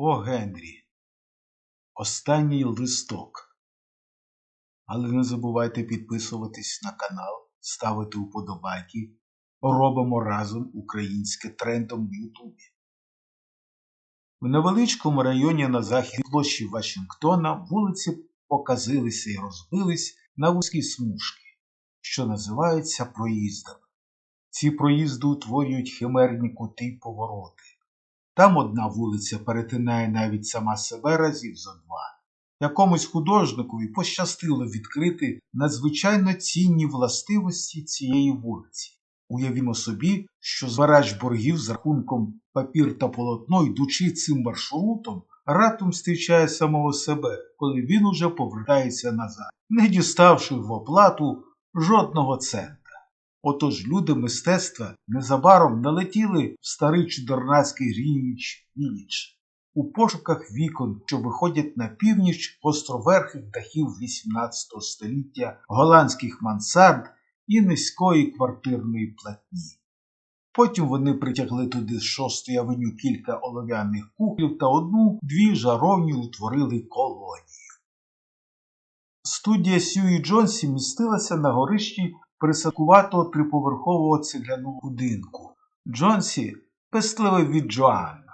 О Генрі. Останній листок. Але не забувайте підписуватись на канал, ставити вподобайки. Робимо разом українське трендом в Ютубі. В невеличкому районі на захід площі Вашингтона вулиці показилися і розбились на вузькі смужки, що називаються проїздами. Ці проїзди утворюють химерні кути й повороти. Там одна вулиця перетинає навіть сама себе разів за два. Якомусь художникові пощастило відкрити надзвичайно цінні властивості цієї вулиці. Уявімо собі, що збирач боргів з рахунком папір та полотно, йдучи цим маршрутом, раптом зустрічає самого себе, коли він уже повертається назад, не діставши в оплату жодного цента. Отож люди мистецтва незабаром налетіли в старий чудернацький Грінвіч Віллідж у пошуках вікон, що виходять на північ островерхих дахів XVIII століття, голландських мансард і низької квартирної платні. Потім вони притягли туди з шостої авеню кілька олов'яних кухлів та одну-дві жаровні утворили колонію. Студія Сьюї Джонсі містилася на горищі присадкуватого триповерхового цегляного будинку. Джонсі пестливий від Джоанна.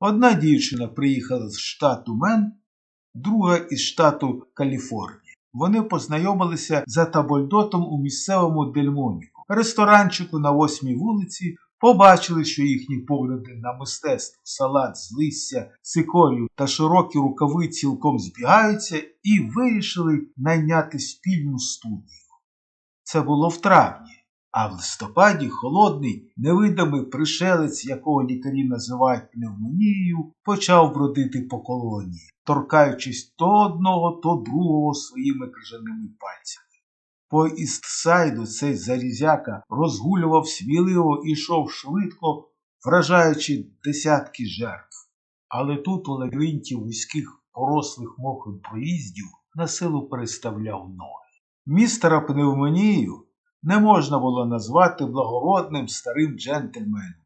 Одна дівчина приїхала з штату Мен, друга із штату Каліфорнія. Вони познайомилися за табольдотом у місцевому Дельмоніку, ресторанчику на восьмій вулиці, побачили, що їхні погляди на мистецтво, салат з листя, цикорію та широкі рукави цілком збігаються і вирішили найняти спільну студію. Це було в травні, а в листопаді холодний, невидимий пришелець, якого лікарі називають пневмонією, почав бродити по колонії, торкаючись то одного, то другого своїми крижаними пальцями. По істсайду цей зарізяка розгулював сміливо і йшов швидко, вражаючи десятки жертв. Але тут у лабіринті вузьких порослих мохом проїздів на силу переставляв ноги. Містера пневмонію не можна було назвати благородним старим джентльменом.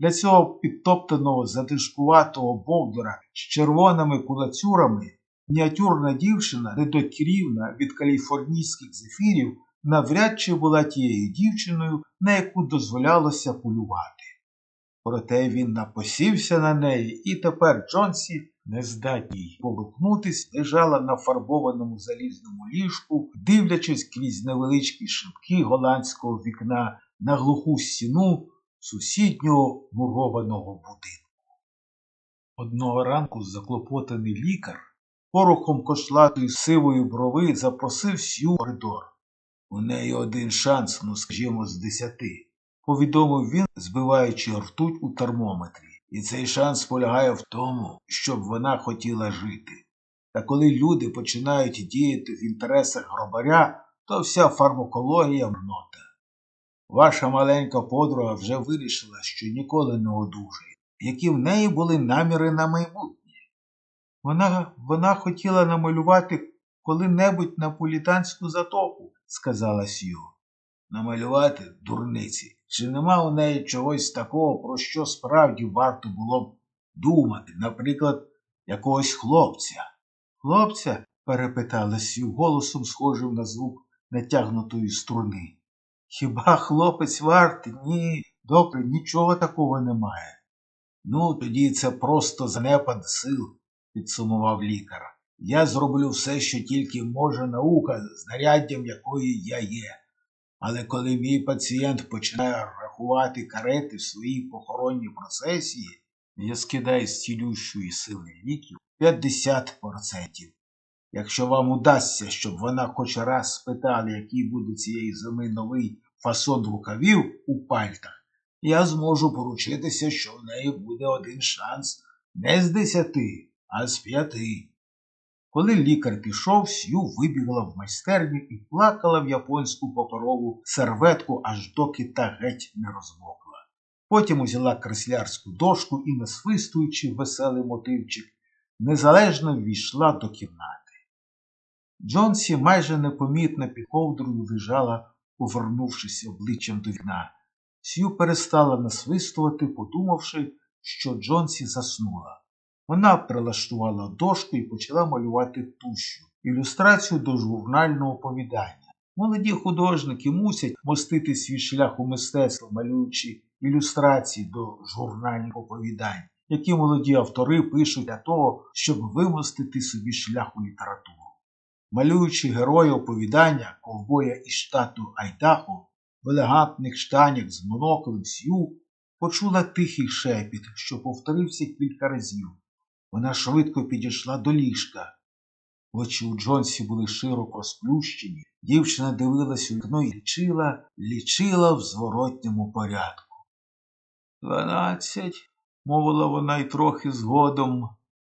Для цього підтоптаного задишкуватого бовдора з червоними кулацюрами мініатюрна дівчина, недокірівна від каліфорнійських зефірів, навряд чи була тією дівчиною, на яку дозволялося полювати. Проте він напосівся на неї, і тепер Джонсі, нездатній поворухнутись, лежала на фарбованому залізному ліжку, дивлячись крізь невеличкі шибки голландського вікна на глуху стіну сусіднього мурованого будинку. Одного ранку заклопотаний лікар порохом кошлатої сивої брови запросив сю коридор. У неї один шанс, ну скажімо, з десяти повідомив він, збиваючи ртуть у термометрі. І цей шанс полягає в тому, щоб вона хотіла жити. Та коли люди починають діяти в інтересах гробаря, то вся фармакологія мнота. Ваша маленька подруга вже вирішила, що ніколи не одужає, які в неї були наміри на майбутнє. Вона вона хотіла намалювати коли-небудь наполітанську затоку, сказала Сью. Намалювати дурниці. Чи нема у неї чогось такого, про що справді варто було б думати, наприклад, якогось хлопця? Хлопця? перепитала Сью голосом, схожим на звук натягнутої струни. Хіба хлопець вартий? Ні, добре, нічого такого немає. Ну, тоді це просто занепад сил, підсумував лікар. Я зроблю все, що тільки може наука, знаряддям якої я є. Але коли мій пацієнт починає рахувати карети в своїй похоронній процесії, я скидаю з цілющої сили ліків 50%. Якщо вам удасться, щоб вона хоч раз спитала, який буде цієї зими новий фасон рукавів у пальтах, я зможу поручитися, що в неї буде один шанс не з десяти, а з п'яти. Коли лікар пішов, Сью вибігла в майстерню і плакала в японську паперову серветку, аж доки та геть не розмокла. Потім узяла креслярську дошку і, насвистуючи веселий мотивчик, незалежно ввійшла до кімнати. Джонсі майже непомітно під ковдрою лежала, повернувшись обличчям до вікна. Сью перестала насвистувати, подумавши, що Джонсі заснула. Вона прилаштувала дошку і почала малювати тущу, ілюстрацію до журнального оповідання. Молоді художники мусять мостити свій шлях у мистецтво, малюючи ілюстрації до журнальних оповідань, які молоді автори пишуть для того, щоб вимостити собі шлях у літературу. Малюючи героя оповідання ковбоя із штату Айдахо, в елегантних штанях з моноклем Сью, почула тихий шепіт, що повторився кілька разів. Вона швидко підійшла до ліжка. Очі у Джонсі були широко сплющені. Дівчина дивилась у вікно і лічила, лічила в зворотньому порядку. Дванадцять, мовила вона й трохи згодом.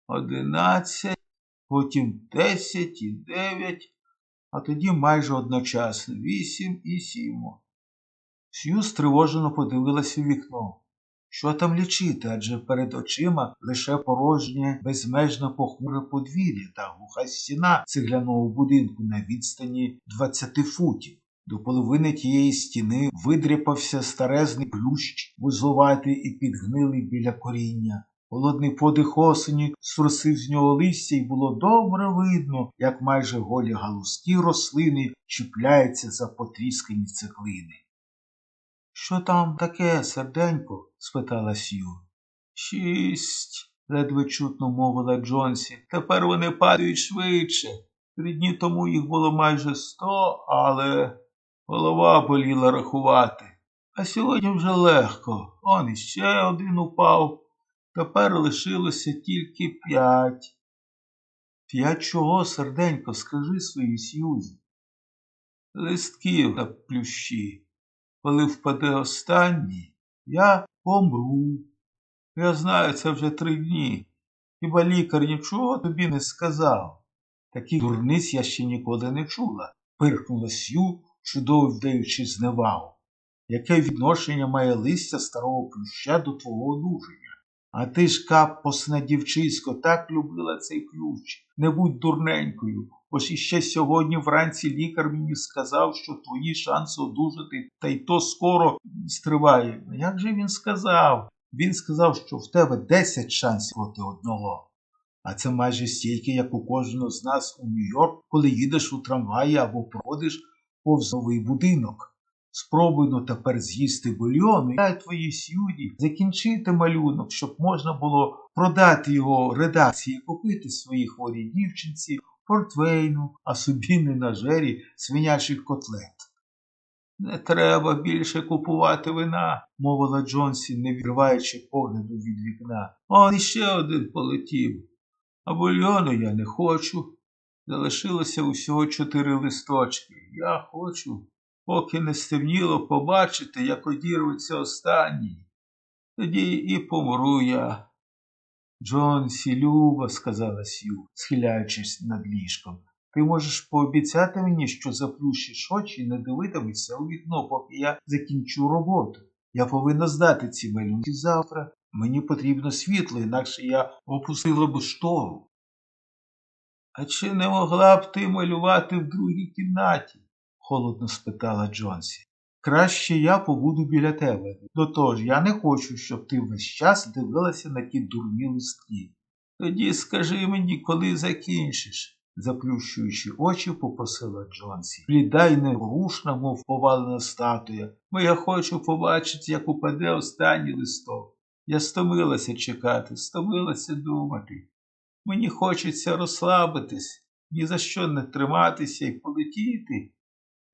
Одинадцять, потім десять і дев'ять, а тоді майже одночасно вісім і сім. Сью стривожено подивилась у вікно. Що там лічити, адже перед очима лише порожнє, безмежно похмуре подвір'я та глуха стіна цегляного будинку на відстані 20 футів. До половини тієї стіни видряпався старезний плющ, вузловатий і підгнилий біля коріння. Холодний подих осені струсив з нього листя, і було добре видно, як майже голі галузки рослини чіпляються за потріскані цеглини. Що там таке, серденько? спитала Сью. Шість, ледве чутно мовила Джонсі. Тепер вони падають швидше. Три дні тому їх було майже сто, але голова боліла рахувати. А сьогодні вже легко. Он іще один упав. Тепер лишилося тільки п'ять. П'ять чого, серденько, скажи своїй Сьюзі. Листків на плющі. Коли впаде останній, я помру. Я знаю, це вже три дні. Хіба лікар нічого тобі не сказав? Таких дурниць я ще ніколи не чула, пирхнула Сью, чудово вдаючи зневагу. Яке відношення має листя старого плюща до твого одужання? А ти ж, капосна дівчисько, так любила цей ключ. Не будь дурненькою, бо ж іще сьогодні вранці лікар мені сказав, що твої шанси одужати, та й то скоро стриває. Як же він сказав? Він сказав, що в тебе 10 шансів проти одного. А це майже стільки, як у кожного з нас у Нью-Йорк, коли їдеш у трамваї або проходиш повз новий будинок. Спробуй ну тепер з'їсти бульйон дай твоїй сюді закінчити малюнок, щоб можна було продати його редакції купити своїй хворій дівчинці портвейну, а собі не на жері свинячих котлет. Не треба більше купувати вина, мовила Джонсі, не відриваючи погляду від вікна. Он іще один полетів. А бульйону я не хочу. Залишилося усього чотири листочки. Я хочу, поки не стемніло, побачити, як одірветься останній. Тоді і помру я. Джонсі, Люба, сказала Сью, схиляючись над ліжком, ти можеш пообіцяти мені, що заплющиш очі і не дивитимешся у вікно, поки я закінчу роботу. Я повинна здати ці малюнки завтра. Мені потрібно світло, інакше я опустила б штору. А чи не могла б ти малювати в другій кімнаті? Холодно спитала Джонсі. Краще я побуду біля тебе. До того ж, я не хочу, щоб ти весь час дивилася на ті дурні листки. Тоді скажи мені, коли закінчиш, заплющуючи очі, попросила Джонсі. Бліда й нерушна, мов повалена статуя, бо я хочу побачити, як упаде останній листок. Я стомилася чекати, стомилася думати. Мені хочеться розслабитись, ні за що не триматися і полетіти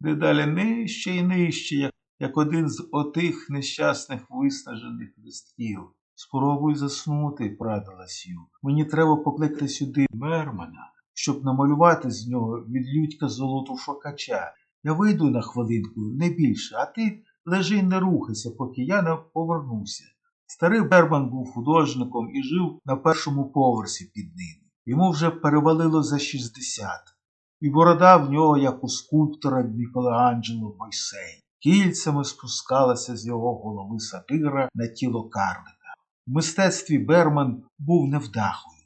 дедалі нижче і нижче, як, один з отих нещасних виснажених листків. Спробуй заснути, прадила Сью. Мені треба покликати сюди Мермана, щоб намалювати з нього від людька золоту шокача. Я вийду на хвилинку, не більше, а ти лежи й не рухайся, поки я не повернуся. Старий Берман був художником і жив на першому поверсі під ним. Йому вже перевалило за 60 і борода в нього, як у скульптора Мікеланджело Мойсей. Кільцями спускалася з його голови сатира на тіло карлика. В мистецтві Берман був невдахою.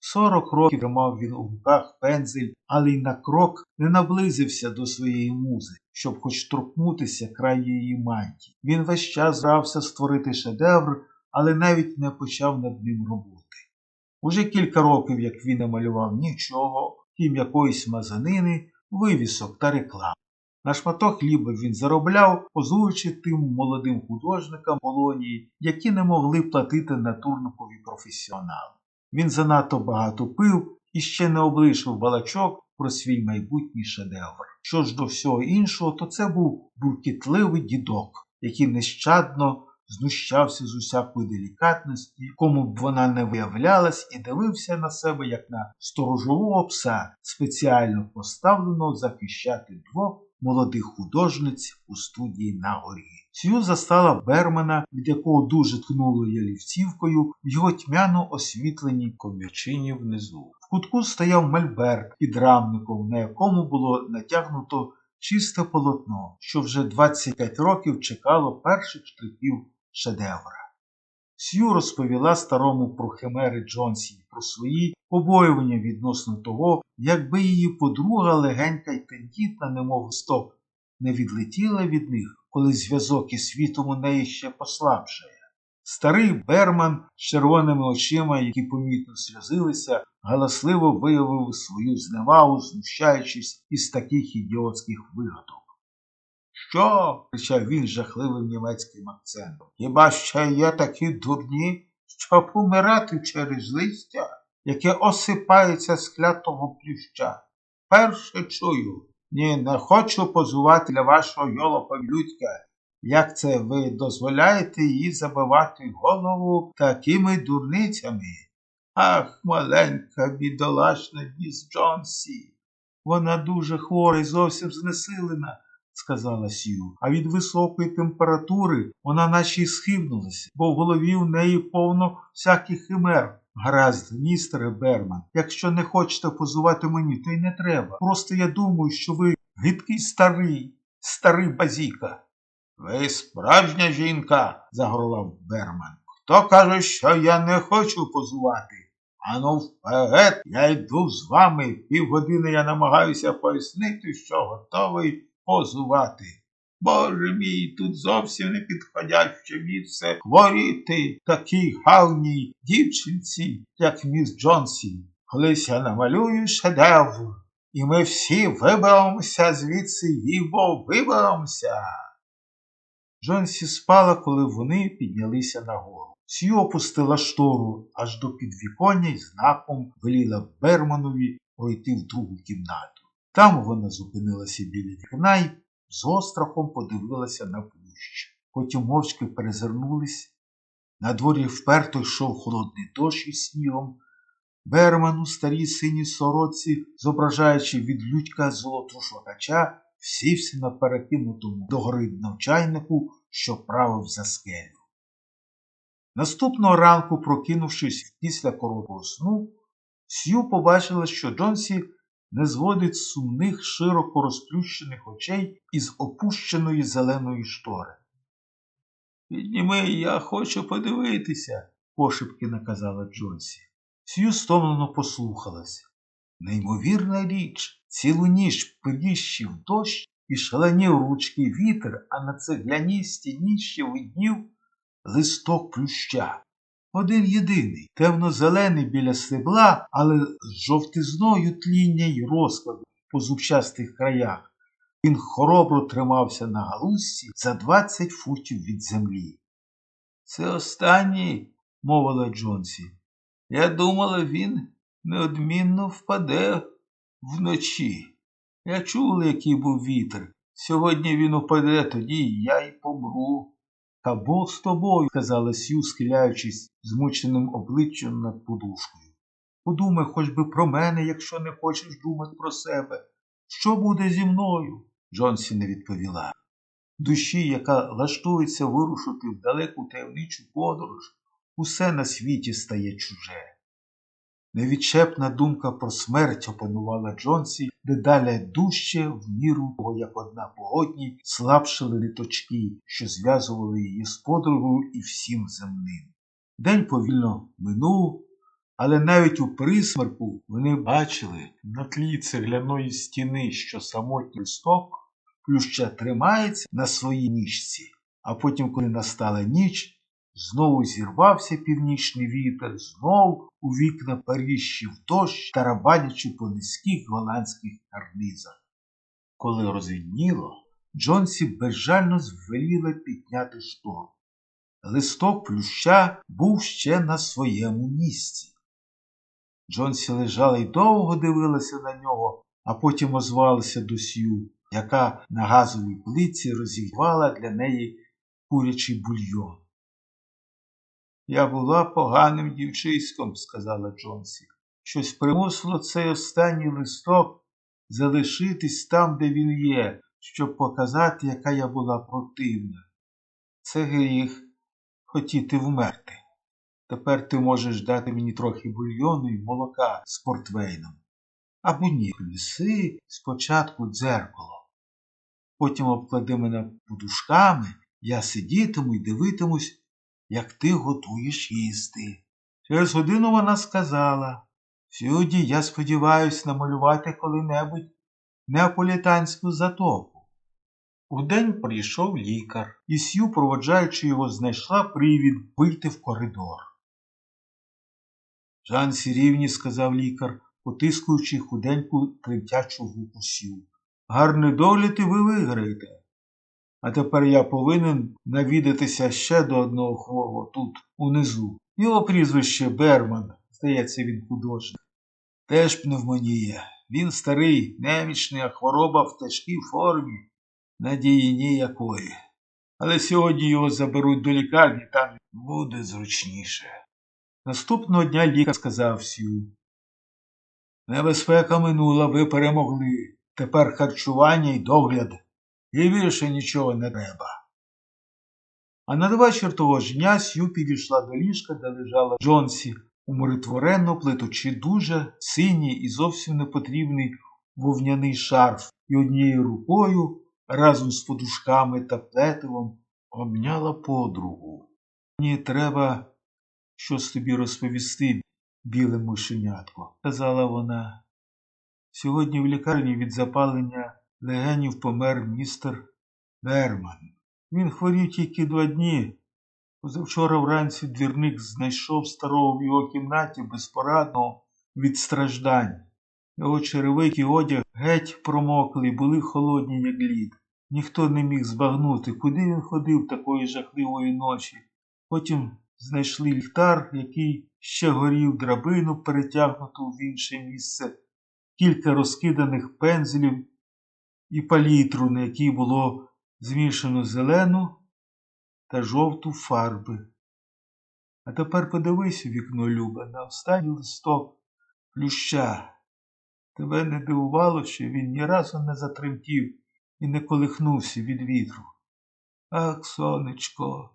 Сорок років тримав він у руках пензель, але й на крок не наблизився до своєї музи, щоб хоч торкнутися край її мантії. Він весь час грався створити шедевр, але навіть не почав над ним роботи. Уже кілька років, як він не малював нічого, крім якоїсь мазанини, вивісок та реклам. На шматок хліба він заробляв, позуючи тим молодим художникам Полонії, які не могли платити натурникові професіоналу. Він занадто багато пив і ще не облишив балачок про свій майбутній шедевр. Що ж до всього іншого, то це був буркітливий дідок, який нещадно знущався з усякої делікатності, кому б вона не виявлялась, і дивився на себе, як на сторожового пса, спеціально поставленого захищати двох молодих художниць у студії на горі. Сью застала Бермана, від якого дуже ткнуло ялівцівкою, в його тьмяно освітленій комірчині внизу. В кутку стояв мольберт під рамником, на якому було натягнуто чисте полотно, що вже 25 років чекало перших штрихів шедевра. Сью розповіла старому про химери Джонсі, про свої побоювання відносно того, якби її подруга легенька й тендітна, немов листок, не відлетіла від них, коли зв'язок із світом у неї ще послабшає. Старий Берман з червоними очима, які помітно сльозилися, галасливо виявив свою зневагу, знущаючись із таких ідіотських вигадок. Що? кричав він жахливим німецьким акцентом. Хіба ще є такі дурні, щоб помирати через листя, яке осипається з клятого плюща? Перше чую. Ні, не хочу позувати для вашого йолопа людька. Як це ви дозволяєте їй забивати голову такими дурницями? Ах, маленька, бідолашна міс Джонсі. Вона дуже хвора і зовсім знесилена сказала Сью, а від високої температури вона наче й схибнулася, бо в голові в неї повно всяких химер. Гаразд, містере Берман, якщо не хочете позувати мені, то й не треба. Просто я думаю, що ви гидкий старий, старий базіка. Ви справжня жінка, загорлав Берман. Хто каже, що я не хочу позувати? Ану вперед, я йду з вами. Півгодини я намагаюся пояснити, що готовий позувати. Боже мій, тут зовсім не підходяще місце хворіти такій гавній дівчинці, як міс Джонсі. Колись я намалюю шедевр, і ми всі виберемося звідси, їбо виберемося. Джонсі спала, коли вони піднялися нагору. Сью опустила штору аж до підвіконня і знаком веліла Берманові пройти в другу кімнату. Там вона зупинилася біля вікна і з острахом подивилася на плющ. Потім мовчки перезирнулись. На дворі вперто йшов холодний дощ із снігом. Берман у старій синій сороці, зображаючи від людька золоту шукача, сівся на перекинутому догори навчайнику, що правив за скелю. Наступного ранку, прокинувшись після короткого сну, Сью побачила, що Джонсі не зводить сумних, широко розплющених очей із опущеної зеленої штори. Підніми, я хочу подивитися, пошепки наказала Джонсі. Сью стомлено послухалася. Неймовірна річ, цілу ніч пріщив дощ і шаленів ручки вітер, а на цегляній стіні ще виднів листок плюща. Один єдиний, темно-зелений біля стебла, але з жовтизною тління й розкладу по зубчастих краях. Він хоробро тримався на галузці за двадцять футів від землі. Це останній, мовила Джонсі. Я думала, він неодмінно впаде вночі. Я чула, який був вітер. Сьогодні він упаде, тоді я й помру. Та Бог з тобою, сказала Сью, схиляючись змученим обличчям над подушкою. Подумай хоч би про мене, якщо не хочеш думати про себе. Що буде зі мною? Джонсі не відповіла. Душі, яка лаштується вирушити в далеку таємничу подорож, усе на світі стає чуже. Невідчепна думка про смерть опанувала Джонсі дедалі дужче в міру як одна погодні слабшили літочки, що зв'язували її з подругою і всім земним. День повільно минув, але навіть у присмерку вони бачили на тлі цегляної стіни, що самотній сток плюща тримається на своїй ніжці, а потім, коли настала ніч, Знову зірвався північний вітер, знов у вікна періщив дощ, тарабанячи по низьких голландських карнизах. Коли розвідніло, Джонсі безжально звеліла підняти шторм. Листок плюща був ще на своєму місці. Джонсі лежала й довго дивилася на нього, а потім озвалася до Сью, яка на газовій плиці розігрівала для неї курячий бульйон. Я була поганим дівчиськом, сказала Джонсі. Щось примусило цей останній листок залишитись там, де він є, щоб показати, яка я була противна. Це гріх хотіти вмерти. Тепер ти можеш дати мені трохи бульйону і молока з портвейном. Або ні, принеси спочатку дзеркало. Потім обклади мене подушками, я сидітиму і дивитимусь, як ти готуєш їсти. Через годину вона сказала Сюді, я сподіваюся намалювати коли-небудь неаполітанську затоку. Удень прийшов лікар, і Сью, проводжаючи його, знайшла привід вийти в коридор. Жан Сірівні, сказав лікар, потискуючи худеньку тремтячу руку Сью. Гарний догляд і ви виграєте. А тепер я повинен навідатися ще до одного хворого тут, унизу. Його прізвище Берман, здається, він художник. Теж пневмонія. Він старий, немічний, а хвороба в тяжкій формі, надії ніякої. Але сьогодні його заберуть до лікарні, там буде зручніше. Наступного дня лікар сказав Сю. Небезпека минула, ви перемогли. Тепер харчування і догляд. І більше нічого не треба. А надвечір того ж дня Сью підійшла до ліжка, де лежала Джонсі, умиротворенно плетучи дуже синій і зовсім непотрібний вовняний шарф і однією рукою разом з подушками та плетивом обняла подругу. Мені треба щось тобі розповісти, біле мишенятко, казала вона. Сьогодні в лікарні від запалення легенів помер містер Берман. Він хворів тільки два дні. Позавчора вранці двірник знайшов старого в його кімнаті безпорадного від страждань. Його черевик і одяг геть промокли, були холодні, як лід. Ніхто не міг збагнути, куди він ходив такої жахливої ночі. Потім знайшли ліхтар, який ще горів драбину, перетягнуту в інше місце, кілька розкиданих пензлів і палітру, на якій було змішано зелену та жовту фарби. А тепер подивись у вікно, Люба, на останній листок плюща. Тебе не дивувало, що він ні разу не затремтів і не колихнувся від вітру. Ах, сонечко,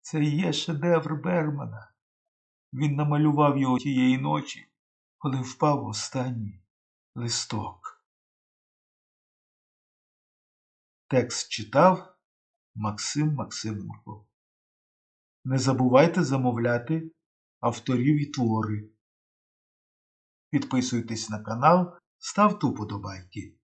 це є шедевр Бермана. Він намалював його тієї ночі, коли впав останній листок. Текст читав Максим Максименко. Не забувайте замовляти авторів і твори. Підписуйтесь на канал, ставте вподобайки.